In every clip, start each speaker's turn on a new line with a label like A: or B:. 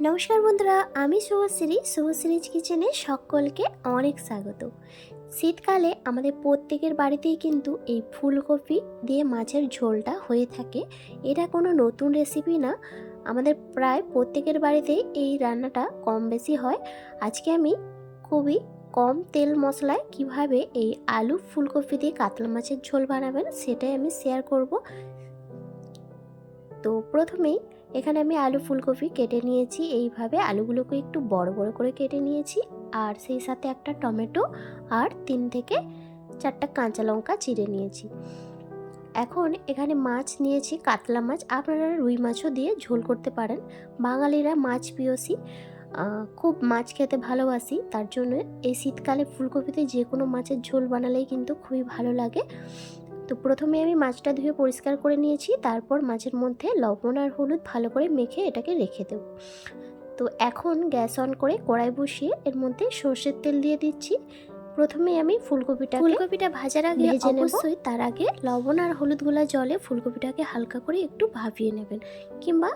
A: নমস্কার বন্ধুরা, আমি শুভশ্রী। শুভশ্রীজ কিচেনে সকলকে অনেক স্বাগত। শীতকালে আমাদের প্রত্যেকের বাড়িতেই কিন্তু এই ফুলকপি দিয়ে মাছের ঝোলটা হয়ে থাকে। এটা কোনো নতুন রেসিপি না। আমাদের প্রায় প্রত্যেকের বাড়িতেই এই রান্নাটা কম বেশি হয়। আজকে আমি খুবই কম তেল মশলায় কীভাবে এই আলু ফুলকপি দিয়ে কাতলা মাছের ঝোল বানাবেন সেটাই আমি শেয়ার করব। তো প্রথমেই এখানে আমি আলু ফুলকপি কেটে নিয়েছি। এইভাবে আলুগুলোকে একটু বড় বড় করে কেটে নিয়েছি। আর সেই সাথে একটা টমেটো আর তিন থেকে চারটা কাঁচা লঙ্কা চিড়ে নিয়েছি। এখন এখানে মাছ নিয়েছি, কাতলা মাছ। আপনারা রুই মাছও দিয়ে ঝোল করতে পারেন। বাঙালিরা মাছ পিয়সি খুব মাছ খেতে ভালোবাসি। তার জন্য এই শীতকালে ফুলকপিতে যে কোনো মাছের ঝোল বানালেই কিন্তু খুবই ভালো লাগে। তো প্রথমে আমি মাছটা ধুয়ে পরিষ্কার করে নিয়েছি তারপর মাছের মধ্যে লবণ আর হলুদ ভালো করে মেখে এটাকে রেখে দেব। তো এখন গ্যাস অন করে কড়াই বসিয়ে এর মধ্যে সর্ষের তেল দিয়ে দিচ্ছি। প্রথমে আমি ফুলকপিটা ফুলকপিটা ভাজার আগে অবশ্যই তার আগে লবণ আর হলুদ গোলা জলে ফুলকপিটাকে হালকা করে একটু ভাপিয়ে নেবেন কিংবা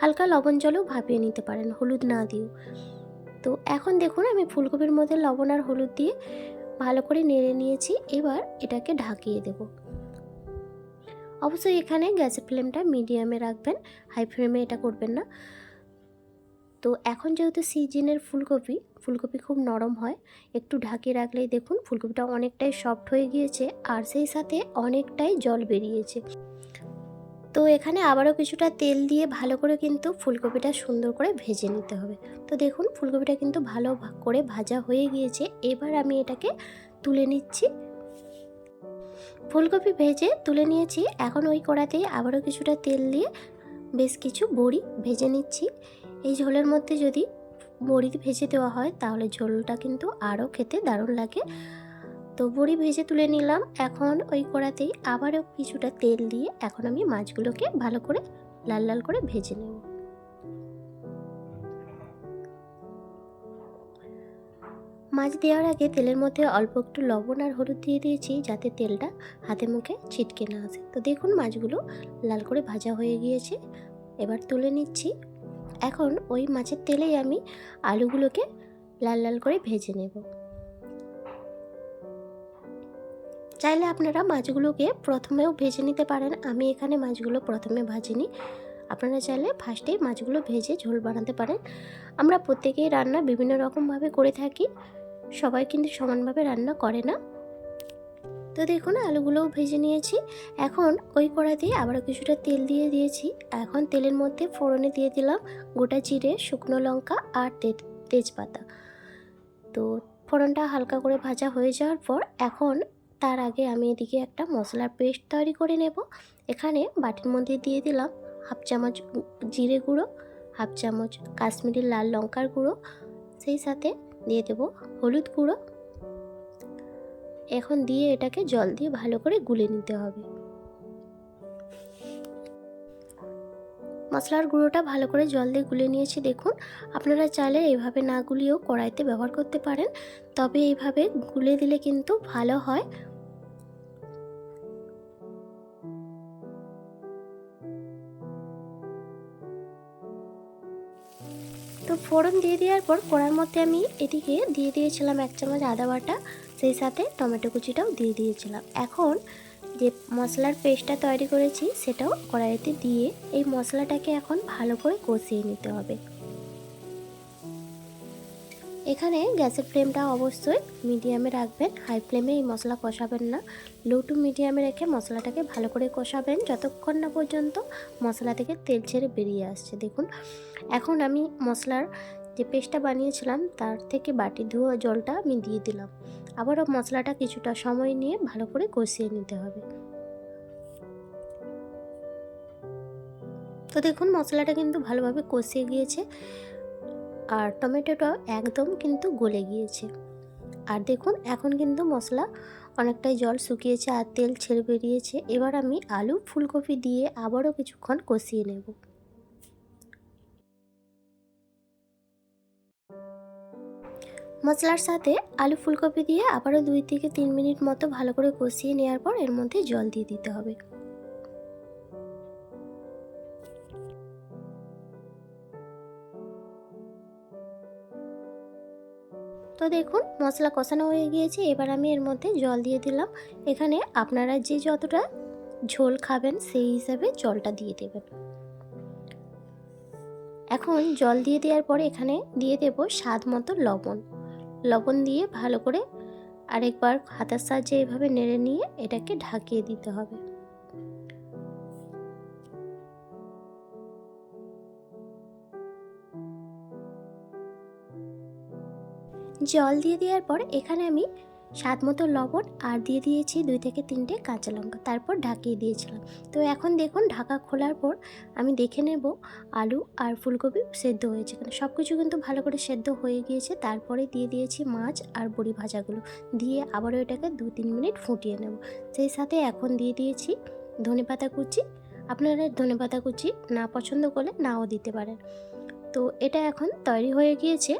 A: হালকা লবণ জলেও ভাপিয়ে নিতে পারেন হলুদ না দিয়েও। তো এখন দেখুন আমি ফুলকপির মধ্যে লবণ আর হলুদ দিয়ে ভালো করে নেড়ে নিয়েছি এবার এটাকে ঢাকিয়ে দেবো। অবশ্যই এখানে গ্যাসের ফ্লেমটা মিডিয়ামে রাখবেন, হাই ফ্লেমে এটা করবেন না। তো এখন যেহেতু সিজনের ফুলকপি ফুলকপি খুব নরম হয়, একটু ঢাকিয়ে রাখলেই দেখুন ফুলকপিটা অনেকটাই সফট হয়ে গিয়েছে আর সেই সাথে অনেকটাই জল বেরিয়েছে। তো এখানে আবারও কিছুটা তেল দিয়ে ভালো করে কিন্তু ফুলকপিটা সুন্দর করে ভেজে নিতে হবে। তো দেখুন ফুলকপিটা কিন্তু ভালো করে ভাজা হয়ে গিয়েছে, এবার আমি এটাকে তুলে নিচ্ছি। ফুলকপি ভেজে তুলে নিয়েছি। এখন ওই কড়াতেই আবারও কিছুটা তেল দিয়ে বেশ কিছু বড়ি ভেজে নিচ্ছি। এই ঝোলের মধ্যে যদি বড়ি ভেজে দেওয়া হয়, তাহলে ঝোলটা কিন্তু আরও খেতে দারুণ লাগে। তো বড়ি ভেজে তুলে নিলাম। এখন ওই কড়াতেই আবারও কিছুটা তেল দিয়ে এখন আমি মাছগুলোকে ভালো করে লাল লাল করে ভেজে নেব। মাছ দেওয়ার আগে তেলের মধ্যে অল্প একটু লবণ আর হলুদ দিয়ে দিয়েছি যাতে তেলটা হাতে মুখে ছিটকে না আসে। তো দেখুন মাছগুলো লাল করে ভাজা হয়ে গিয়েছে। এবার তুলে নিচ্ছি। এখন ওই মাছের তেলেই আমি আলুগুলোকে লাল লাল করে ভেজে নেব। চাইলে আপনারা মাছগুলোকে প্রথমেও ভেজে নিতে পারেন। আমি এখানে মাছগুলো প্রথমে ভাজিনি। আপনারা চাইলে ফার্স্টেই মাছগুলো ভেজে ঝোল বানাতে পারেন। আমরা প্রত্যেকেই রান্না বিভিন্ন রকমভাবে করে থাকি। সবাই কিন্তু সমানভাবে রান্না করে না। তো দেখুন, আলুগুলোও ভেজে নিয়েছি। এখন ওই কড়াতেই আবারও কিছুটা তেল দিয়ে দিয়েছি। এখন তেলের মধ্যে ফোড়নে দিয়ে দিলাম গোটা জিরে, শুকনো লঙ্কা আর তেজপাতা। তো ফোড়নটা হালকা করে ভাজা হয়ে যাওয়ার পর এখন তার আগে আমি এদিকে একটা মশলার পেস্ট তৈরি করে নেব। এখানে বাটির মধ্যে দিয়ে দিলাম হাফ চামচ জিরে গুঁড়ো, হাফ চামচ কাশ্মীরি লাল লঙ্কার গুঁড়ো, সেই সাথে দিয়ে দেব হলুদ গুঁড়ো। এখন দিয়ে এটাকে জল দিয়ে ভালো করে গুলে নিতে হবে। মশলার গুঁড়োটা ভালো করে জল দিয়ে গুলে নিয়েছি, দেখুন। আপনারা চাইলে এইভাবে না গুলিয়েও কড়াইতে ব্যবহার করতে পারেন। তবে এইভাবে গুলে দিলে কিন্তু ভালো হয়। তো ফোড়ন দিয়ে দেওয়ার পর কড়ার মধ্যে আমি এদিকে দিয়ে দিয়েছিলাম এক চামচ আদা বাটা, সেই সাথে টমেটো কুচিটাও দিয়ে দিয়েছিলাম। এখন যে মশলার পেস্টটা তৈরি করেছি, সেটাও কড়াইতে দিয়ে এই মশলাটাকে এখন ভালো করে কষিয়ে নিতে হবে। এখানে গ্যাসের ফ্লেমটা অবশ্যই মিডিয়ামে রাখবেন, হাই ফ্লেমে এই মশলা কষাবেন না। লো টু মিডিয়ামে রেখে মশলাটাকে ভালো করে কষাবেন, যতক্ষণ না পর্যন্ত মশলা থেকে তেল ছেড়ে বেরিয়ে আসছে। দেখুন, এখন আমি মশলার যে পেস্টটা বানিয়েছিলাম, তার থেকে বাটি ধোয়া জলটা আমি দিয়ে দিলাম। আবারও মশলাটা কিছুটা সময় নিয়ে ভালো করে কষিয়ে নিতে হবে। তো দেখুন, মশলাটা কিন্তু ভালোভাবে কষিয়ে গিয়েছে। আর টমেটোটাও একদম কিন্তু গলে গিয়েছে। আর দেখুন, এখন কিন্তু মশলা অনেকটাই জল শুকিয়েছে আর তেল ছেড়ে বেরিয়েছে। এবার আমি আলু, ফুলকপি দিয়ে আবারও কিছুক্ষণ কষিয়ে নেব। মশলার সাথে আলু, ফুলকপি দিয়ে আবারও দুই থেকে তিন মিনিট মতো ভালো করে কষিয়ে নেওয়ার পর এর মধ্যে জল দিয়ে দিতে হবে। তো দেখুন, মশলা কষানো হয়ে গিয়েছে। এবার আমি এর মধ্যে জল দিয়ে দিলাম। এখানে আপনারা যে যতটা ঝোল খাবেন, সেই হিসাবে জলটা দিয়ে দেবেন। এখন জল দিয়ে দেওয়ার পরে এখানে দিয়ে দেব স্বাদ মতো লবণ। লবণ দিয়ে ভালো করে আরেকবার হাতার সাহায্যে এভাবে নেড়ে নিয়ে এটাকে ঢাকিয়ে দিতে হবে। জল দিয়ে দেওয়ার পর এখানে আমি স্বাদ মতো লবণ আর দিয়ে দিয়েছি দুই থেকে তিনটে কাঁচা লঙ্কা। তারপর ঢাকিয়ে দিয়েছিলাম। তো এখন দেখুন ঢাকা খোলার পর আমি দেখে নেব আলু আর ফুলকপি সেদ্ধ হয়েছে কিনা। সব কিছু কিন্তু ভালো করে সেদ্ধ হয়ে গিয়েছে। তারপরে দিয়ে দিয়েছি মাছ আর বড়ি ভাজাগুলো। দিয়ে আবারও এটাকে দু তিন মিনিট ফুটিয়ে নেব। সেই সাথে এখন দিয়ে দিয়েছি ধনে পাতা কুচি। আপনারা ধনে পাতা কুচি না পছন্দ করলে নাও দিতে পারেন। তো এটা এখন তৈরি হয়ে গিয়েছে।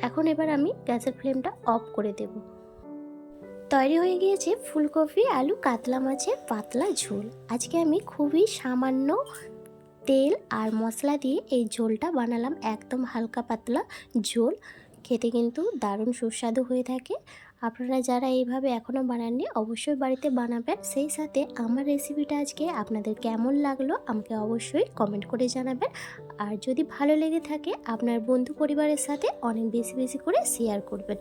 A: এখন এবার আমি গ্যাসের ফ্লেমটা অফ করে দেব। তৈরি হয়ে গিয়েছে ফুলকপি, আলু, কাতলা মাছের পাতলা ঝোল। আজকে আমি খুবই সামান্য তেল আর মশলা দিয়ে এই ঝোলটা বানালাম। একদম হালকা পাতলা ঝোল। খেতে কিন্তু দারুণ সুস্বাদু হয়ে থাকে। আপনারা যারা এইভাবে এখনও বানাননি, অবশ্যই বাড়িতে বানাবেন। সেই সাথে আমার রেসিপিটা আজকে আপনাদের কেমন লাগল, আমাকে অবশ্যই কমেন্ট করে জানাবেন। আর যদি ভালো লেগে থাকে, আপনার বন্ধু পরিবারের সাথে অনেক বেশি বেশি করে শেয়ার করবেন।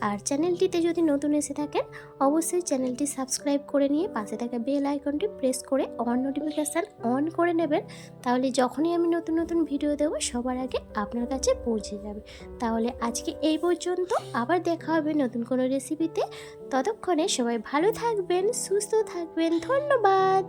A: আর চ্যানেলটিতে যদি নতুন এসে থাকেন, অবশ্যই চ্যানেলটি সাবস্ক্রাইব করে নিয়ে পাশে থাকা বেল আইকনটি প্রেস করে অন নোটিফিকেশান অন করে নেবেন। তাহলে যখনই আমি নতুন নতুন ভিডিও দেবো, সবার আগে আপনার কাছে পৌঁছে যাবে। তাহলে আজকে এই পর্যন্ত, আবার দেখা হবে নতুন কোনো রেসিপিতে ততক্ষণে সবাই ভালো থাকবেন সুস্থ থাকবেন ধন্যবাদ।